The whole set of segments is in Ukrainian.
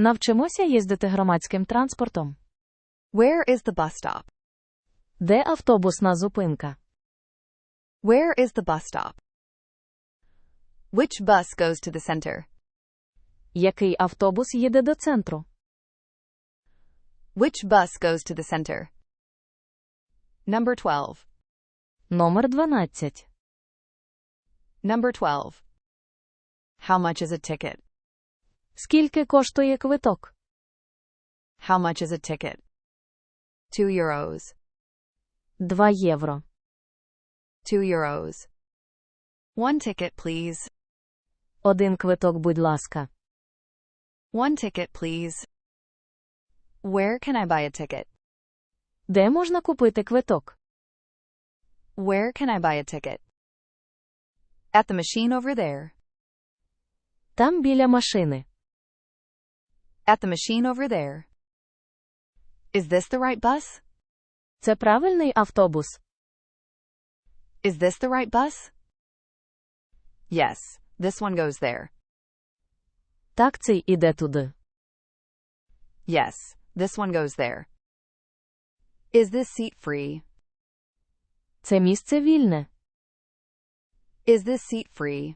Навчимося їздити громадським транспортом. Where is the bus stop? Де автобусна зупинка? Where is the bus stop? Which bus goes to the center? Який автобус їде до центру? Which bus goes to the center? Number 12. Номер 12. Number 12. How much is a ticket? Скільки коштує квиток? How much is a ticket? 2 euros. 2 євро. 2 euros. One ticket, please. Один квиток, будь ласка. One ticket, please. Where can I buy a ticket? Де можна купити квиток? Where can I buy a ticket? At the machine over there. Там біля машини. At the machine over there. Is this the right bus? Це правильний автобус. Is this the right bus? Yes, this one goes there. Так, цей іде туди. Yes, this one goes there. Is this seat free? Це місце вільне. Is this seat free?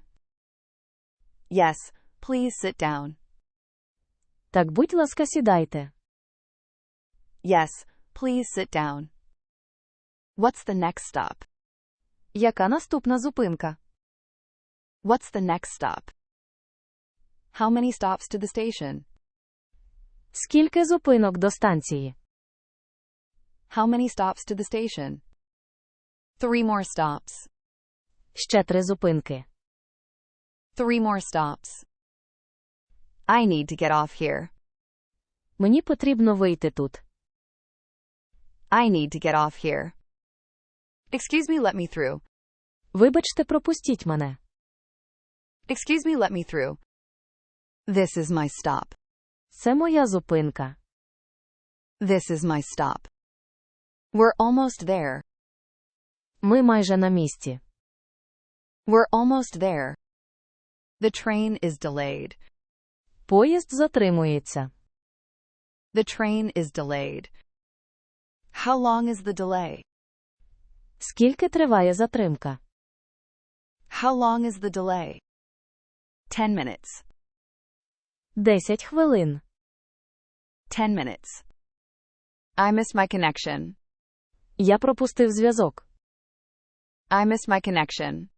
Yes, please sit down. Так, будь ласка, сідайте. Yes, please sit down. What's the next stop? Яка наступна зупинка? What's the next stop? How many stops to the station? Скільки зупинок до станції? How many stops to the station? Three more stops. Ще три зупинки. Three more stops. I need to get off here. Мені потрібно вийти тут. I need to get off here. Excuse me, let me through. Вибачте, пропустіть мене. Excuse me, let me through. This is my stop. Це моя зупинка. This is my stop. We're almost there. Ми майже на місці. We're almost there. The train is delayed. Поїзд затримується. The train is delayed. How long is the delay? Скільки триває затримка? How long is the delay? 10 minutes. 10 хвилин. 10 minutes. I missed my connection. Я пропустив зв'язок. I missed my connection.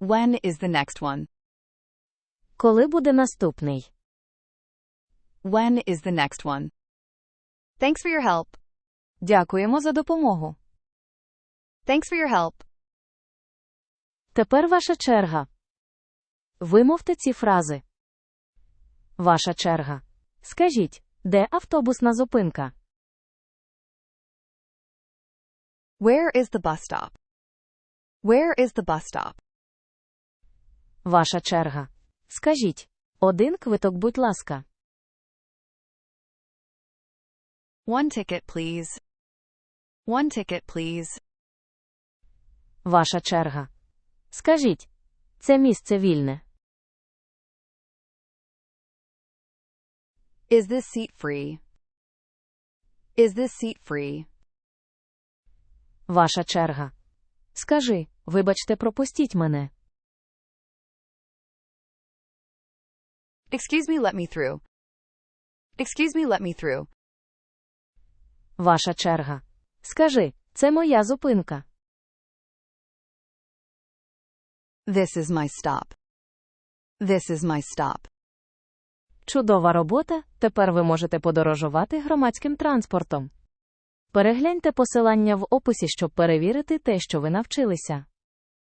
When is the next one? Коли буде наступний? When is the next one? Thanks for your help. Дякуємо за допомогу. Thanks for your help. Тепер ваша черга. Вимовте ці фрази. Ваша черга. Скажіть, де автобусна зупинка? Where is the bus stop? Where is the bus stop? Ваша черга. Скажіть. Один квиток, будь ласка. One ticket, please. One ticket, please. Ваша черга. Скажіть. Це місце вільне. Is this seat free? Is this seat free? Ваша черга. Скажи, вибачте, пропустіть мене. Excuse me, let me through. Excuse me, let me through. Ваша черга. Скажи, це моя зупинка. This is my stop. This is my stop. Чудова робота. Тепер ви можете подорожувати громадським транспортом. Перегляньте посилання в описі, щоб перевірити те, що ви навчилися.